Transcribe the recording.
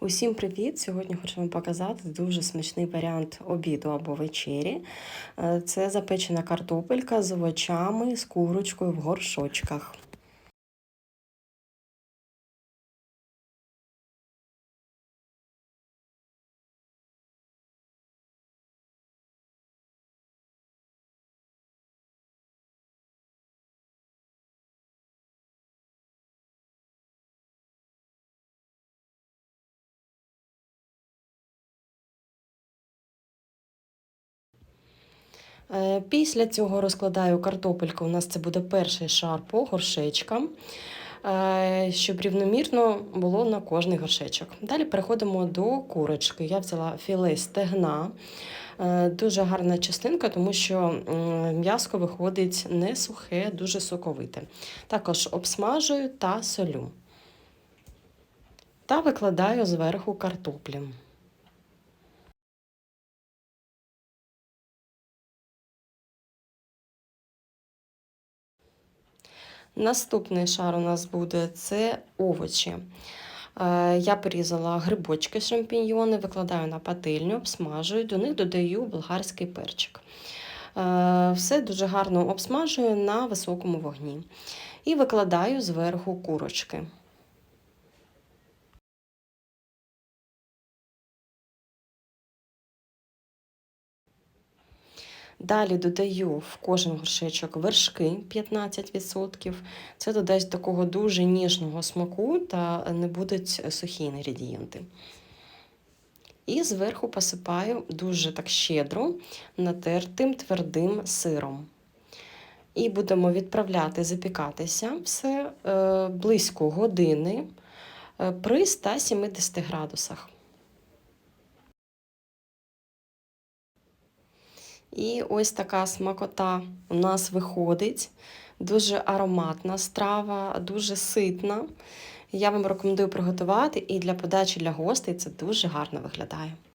Усім привіт! Сьогодні хочу вам показати дуже смачний варіант обіду або вечері. Е, Це запечена картопелька з овочами, з курочкою в горшочках. Після цього розкладаю картопельку. У нас це буде перший шар по горшечкам, е, щоб рівномірно було на кожний горшечок. Далі переходимо до курочки. Я взяла філе стегна. Е, дуже гарна частинка, тому що м'яско виходить не сухе, дуже соковите. Також обсмажую та солю. Та викладаю зверху картоплі. Наступний шар у нас буде це овочі. Е, я порізала грибочки шампіньйони, викладаю на пательню, обсмажую, до них додаю болгарський перчик. Е, все дуже гарно обсмажую на високому вогні. І викладаю зверху курочки. Далі додаю в кожен горшечок вершки 15%. Це додасть такого дуже ніжного смаку та не будуть сухі інгредієнти. І зверху посипаю дуже так щедро натертим твердим сиром. І будемо відправляти запікатися все е, близько години е, при 170 градусах. І ось така смакота у нас виходить. Дуже ароматна страва, дуже ситна. Я вам рекомендую приготувати і для подачі для гостей це дуже гарно виглядає.